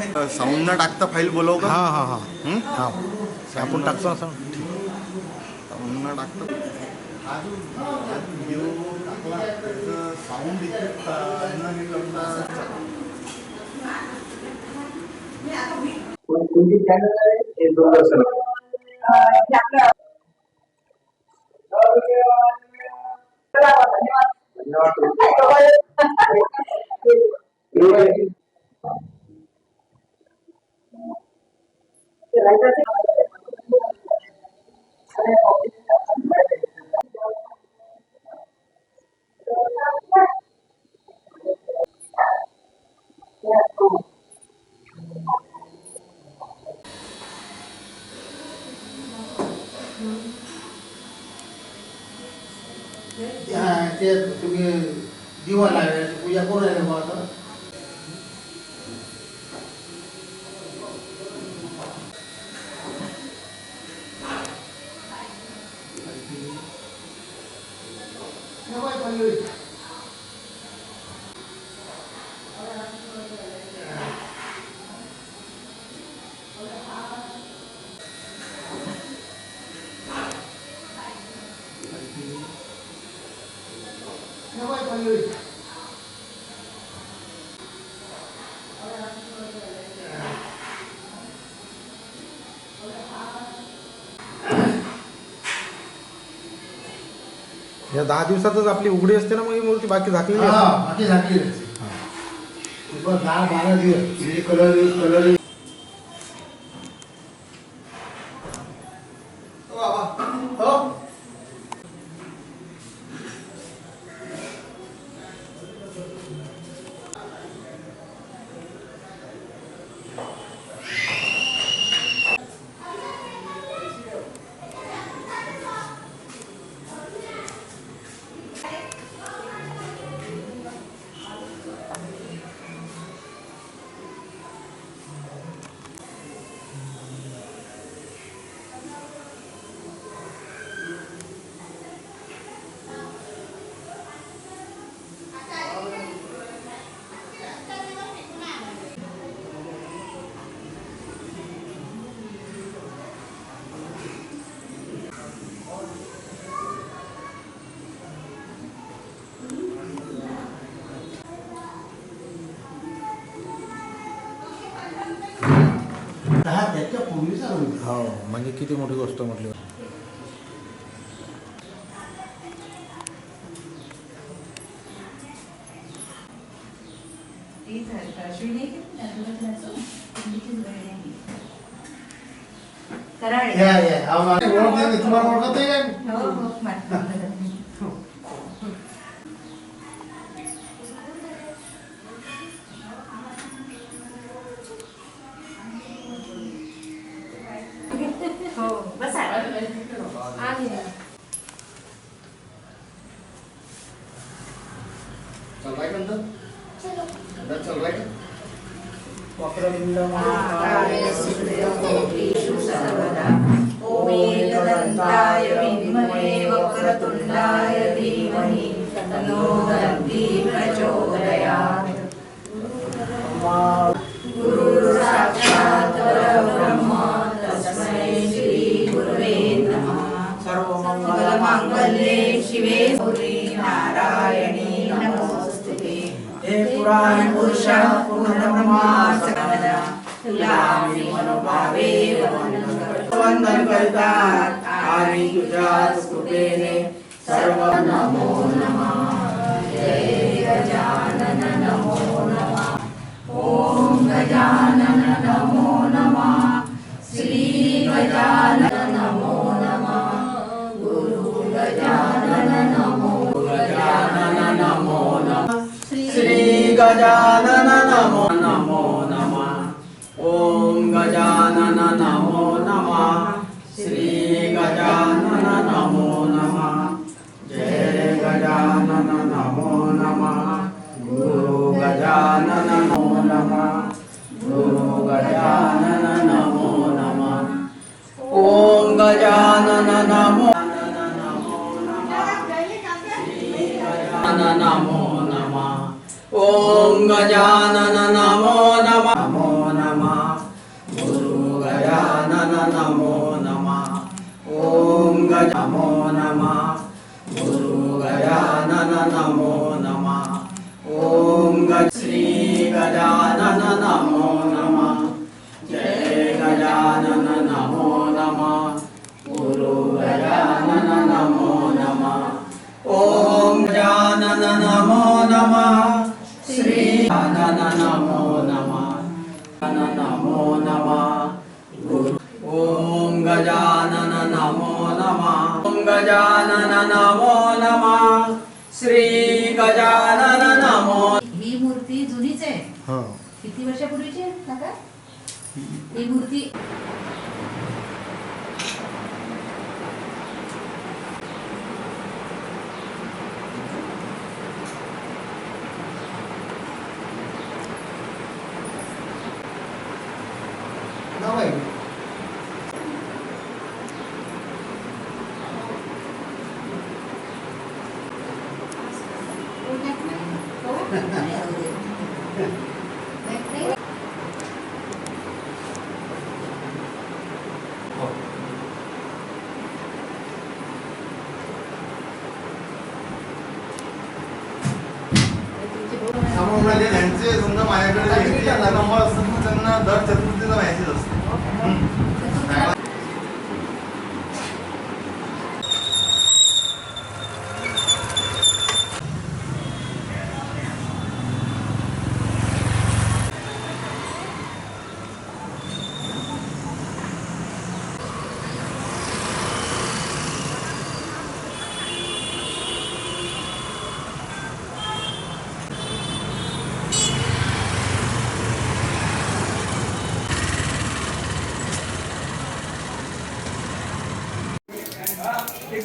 Sound न टाकता file बोलव का हां हां हां. हं? हां. आपण टाकतो ना सर साऊंड न टाकता. साऊंड इफेक्ट कोणती चॅनल आहे दूरदर्शन धन्यवाद. ते तुम्ही दिवा लावायची पूजा करू राहिले मग आता या दहा दिवसातच आपली उघडी असते ना मग ही मूर्ती बाकी झाकलेली हा असते बाकी झाकली दहा बारा दिवस. कलर कलर हो म्हणजे किती मोठी गोष्ट म्हटली? कराळे. या या. हा ओळख नाही, तुम्हाला ओळखत नाही काय हो हो म्हटलं. हो बसा चल बाय नंतर चल बाय ओमेदन्ताय विद्महे वक्रतुण्डाय धीमहि तन्नो दन्ती प्रचोदयात् गुरुसाक्षात् परब्रह्म तस्मै श्री गुरवे नमः सर्वमङ्गलमाङ्गल्ये शिवे गौरी पुराण पुरुष पूर्णब्रह्मा सकदा तुला मी मनोभावे वंदन करतात आणि तुझ्याच कृपेने सर्व नमो नमः। जय गजानन नमो नमः। ओम गजानन नमो नमः। श्री गजानन नमो गजानन नमो नमो नमः ओम गजानन नमो नमः श्री गजानन नमो नमः जय गजानन नमो नमः गुरु गजानन नमो नमः गुरु गजानन नमो नमः ओम गजानन नमो गजानन नमो नमः नमो नमः गुरु ॐ गजानन नमो नमः ॐ गजानन नमो नमः श्री गजानन नमो ही मूर्ती जुनीच आहे किती वर्षापूर्वीची आहे काका ही मूर्ती नाव आहे समोर म्हणजे त्यांचे समजा माझ्याकडे व्यक्ती आता नंबर असतात ना, त्यांना दर चतुर्थीचा मॅसेज असतो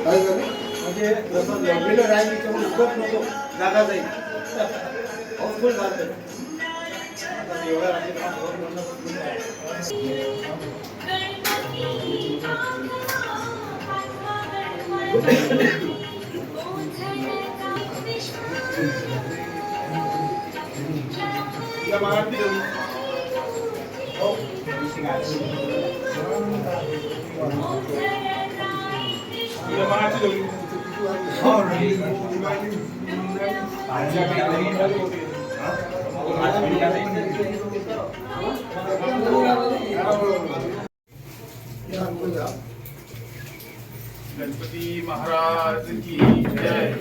काय झालं? म्हणजे जसं आहे त्याच्यामुळे स्कोप नको जागा जाईल हाऊसफुल झालं आता एवढ्या रात्रीला मागात देऊ. देऊ. गणपती महाराज की जय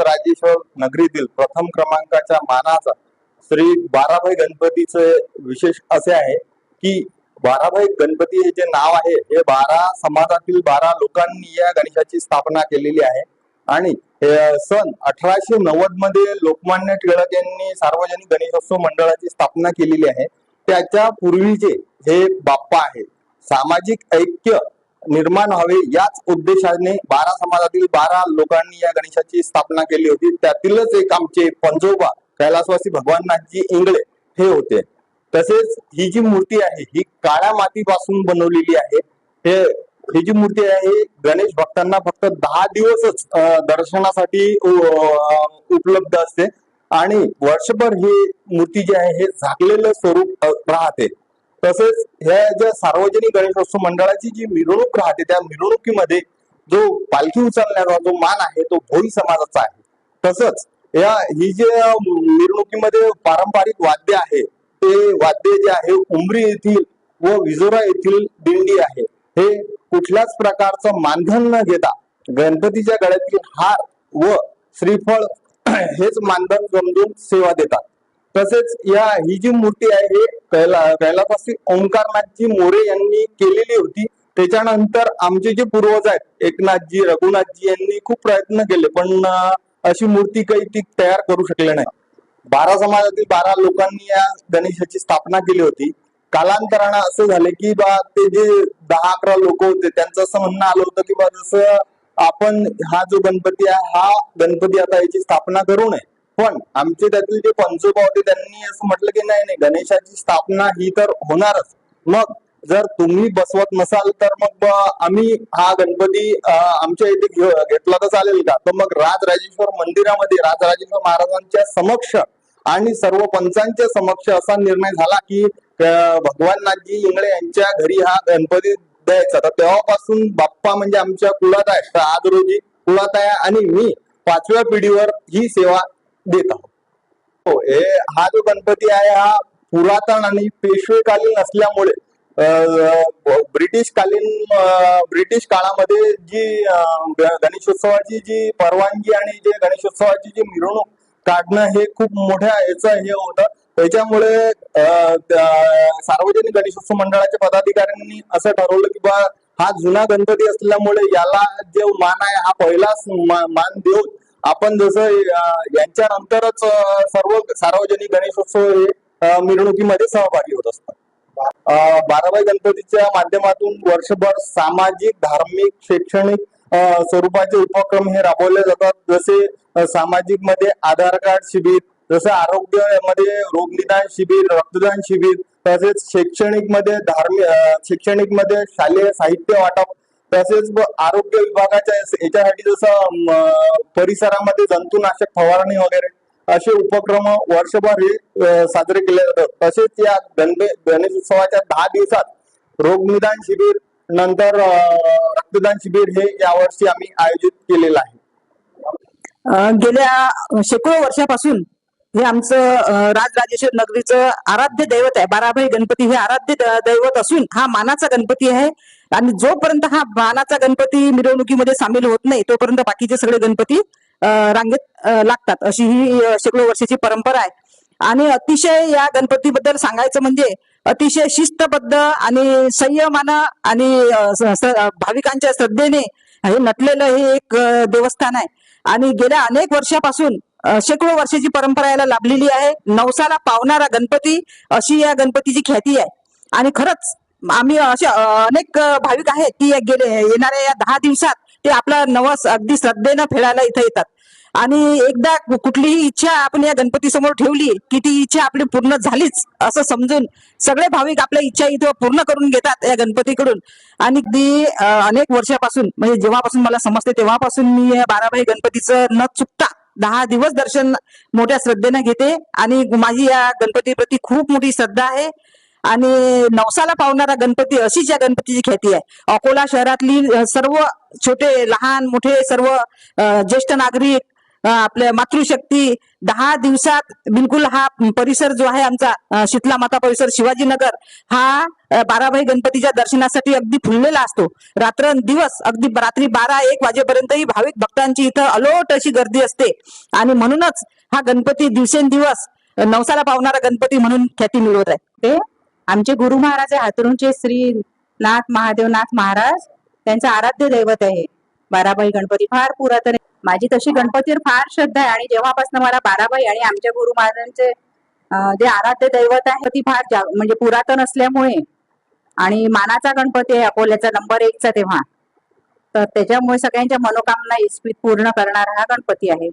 राजराजेश्वर नगरीतील प्रथम क्रमांकाच्या मानाचा श्री बाराभाई गणपतीचे विशेष असे आहे की बाराभाई गणपती हे जे नाव आहे हे बारा समाजातील बारा लोकांनी या गणेशाची स्थापना केलेली आहे. आणि हे सन अठराशे नव्वदमध्ये लोकमान्य टिळक यांनी सार्वजनिक गणेशोत्सव मंडळाची स्थापना केलेली आहे. त्याच्या पूर्वीचे हे बाप्पा आहे सामाजिक ऐक्य निर्माण व्हावे याच उद्देशाने बारा समाजातील बारा लोकांनी या गणेशाची स्थापना केली होती. त्यातीलच एक आमचे पंजोबा कैलासवासी भगवाननाथजी इंगळे हे होते. तसेच ही जी मूर्ती आहे ही काळ्या मातीपासून बनवलेली आहे. हे ही जी मूर्ती आहे गणेश भक्तांना फक्त दहा दिवसच दर्शनासाठी उपलब्ध असते. आणि वर्षभर ही मूर्ती जी आहे हे झाकलेलं स्वरूप राहते. तसेच ह्या ज्या सार्वजनिक गणेशोत्सव मंडळाची जी मिरवणूक राहते त्या मिरवणुकीमध्ये जो पालखी उचलण्याचा जो मान आहे तो भोई समाजाचा आहे. तसंच या ही जे मिरवणुकीमध्ये पारंपरिक वाद्य आहे ते वाद्य जे आहे उमरी येथील व विजोरा येथील दिंडी आहे. हे कुठल्याच प्रकारचं मानधन न घेता गणपतीच्या गळ्यातील हार व श्रीफळ हेच मानधन समजून सेवा देतात. तसेच या ही जी मूर्ती आहे हे कैला ओंकारनाथजी मोरे यांनी केलेली होती. त्याच्यानंतर आमचे जे पूर्वज आहेत एकनाथजी रघुनाथजी यांनी खूप प्रयत्न केले पण अशी मूर्ती काही ती तयार करू शकले नाही. बारा समाजातील बारा लोकांनी या गणेशाची स्थापना केली होती. कालांतरानं असं झालं की बा ते जे दहा अकरा लोक होते त्यांचं असं म्हणणं आलं होतं की बा जसं आपण हा जो गणपती आहे हा गणपती आता याची स्थापना करू नये. पण आमचे त्यातील जे पंचोबा होते त्यांनी असं म्हटलं की नाही नाही गणेशाची स्थापना ही तर होणारच. मग जर तुम्ही बसवत नसाल तर मग आम्ही हा गणपती आमच्या इथे घेतला तर चालेल का? तर मग राजराजेश्वर मंदिरामध्ये राजराजेश्वर महाराजांच्या समक्ष आणि सर्व पंचांच्या समक्ष असा निर्णय झाला की भगवान भगवाननाथजी इंगळे यांच्या घरी हा गणपती द्यायचा. तर तेव्हापासून बाप्पा म्हणजे आमच्या कुळात आहे तर आज रोजी कुळात आहे आणि मी पाचव्या पिढीवर ही सेवा देत आहोत. हो हे हा जो गणपती आहे हा पुरातन आणि पेशवेकालीन असल्यामुळे ब्रिटिश कालीन ब्रिटिश काळामध्ये जी गणेशोत्सवाची जी परवानगी आणि जे गणेशोत्सवाची जी मिरवणूक काढणं हे खूप मोठ्या याचं हे होतं. त्याच्यामुळे सार्वजनिक गणेशोत्सव मंडळाच्या पदाधिकाऱ्यांनी असं ठरवलं की बा हा जुना गणपती असल्यामुळे याला जे मान आहे हा पहिलाच मान देऊन आपण जसं यांच्या नंतरच सर्व सार्वजनिक गणेशोत्सव हे मिरवणुकीमध्ये सहभागी होत असतात. बाराबाई गणपतीच्या माध्यमातून वर्षभर सामाजिक धार्मिक शैक्षणिक स्वरूपाचे उपक्रम हे राबवले जातात. जसे सामाजिकमध्ये आधार कार्ड शिबिर जसं आरोग्यमध्ये रोगनिदान शिबिर रक्तदान शिबिर तसेच शैक्षणिकमध्ये धार्मिक शैक्षणिकमध्ये शालेय साहित्य वाटप तसेच आरोग्य विभागाच्या याच्यासाठी जसं परिसरामध्ये जंतुनाशक फवारणी वगैरे असे उपक्रम वर्षभर हे साजरे केले जातात. तसेच या गणपे गणेश उत्सवाच्या दहा दिवसात रोगनिदान शिबिर नंतर रक्तदान शिबिर हे यावर्षी आम्ही आयोजित केलेलं आहे. गेल्या शेकडो वर्षापासून हे आमचं राजराजेश्वर नगरीचं आराध्य दैवत आहे. बाराभाई गणपती हे आराध्य दैवत असून हा मानाचा गणपती आहे. आणि जोपर्यंत हा बाणाचा गणपती मिरवणुकीमध्ये सामील होत नाही तोपर्यंत बाकीचे सगळे गणपती रांगेत लागतात. अशी ही शेकडो वर्षाची परंपरा आहे. आणि अतिशय या गणपतीबद्दल सांगायचं म्हणजे अतिशय शिस्तबद्ध आणि संयमानं आणि स- भाविकांच्या श्रद्धेने हे नटलेलं हे एक देवस्थान आहे. आणि गेल्या अनेक वर्षापासून शेकडो वर्षाची परंपरा याला लाभलेली आहे. नवसाला पावणारा गणपती अशी या गणपतीची ख्याती आहे. आणि खरंच आम्ही असे अनेक भाविक आहेत की गेले येणाऱ्या या दहा दिवसात ते आपला नवस अगदी श्रद्धेनं फेडायला इथं येतात. आणि एकदा कुठलीही इच्छा आपण या गणपती समोर ठेवली की ती इच्छा आपली पूर्ण झालीच असं समजून सगळे भाविक आपल्या इच्छा इथं पूर्ण करून घेतात या गणपतीकडून. आणि ती अनेक वर्षापासून म्हणजे जेव्हापासून मला समजते तेव्हापासून मी या बाराभाई गणपतीचं न चुकता दहा दिवस दर्शन मोठ्या श्रद्धेनं घेते. आणि माझी या गणपतीप्रती खूप मोठी श्रद्धा आहे. आणि नवसाला पावणारा गणपती अशीच या गणपतीची ख्याती आहे. अकोला शहरातली सर्व छोटे लहान मोठे सर्व ज्येष्ठ नागरिक आपल्या मातृशक्ती दहा दिवसात बिलकुल हा परिसर जो आहे आमचा शीतला माता परिसर शिवाजीनगर हा बाराभाई गणपतीच्या दर्शनासाठी अगदी फुललेला असतो. रात्र दिवस अगदी रात्री बारा एक वाजेपर्यंतही भाविक भक्तांची इथं अलोट अशी गर्दी असते. आणि म्हणूनच हा गणपती दिवसेंदिवस नवसाला पावणारा गणपती म्हणून ख्याती मिळवत आहे. ते आमचे गुरु महाराज आहे श्री नाथ महादेवनाथ महाराज त्यांचं आराध्य दैवत आहे. बाराबाई गणपती फार पुरातन आहे. माझी तशी गणपतीवर फार श्रद्धा आहे आणि जेव्हापासून मला बाराबाई आणि आमच्या गुरु महाराजांचे जे आराध्य दैवत आहे ती फार जा- म्हणजे पुरातन असल्यामुळे आणि मानाचा गणपती आहे अकोल्याचा नंबर एकचा तेव्हा. तर त्याच्यामुळे सगळ्यांच्या मनोकामना इस्पित पूर्ण करणारा हा गणपती आहे.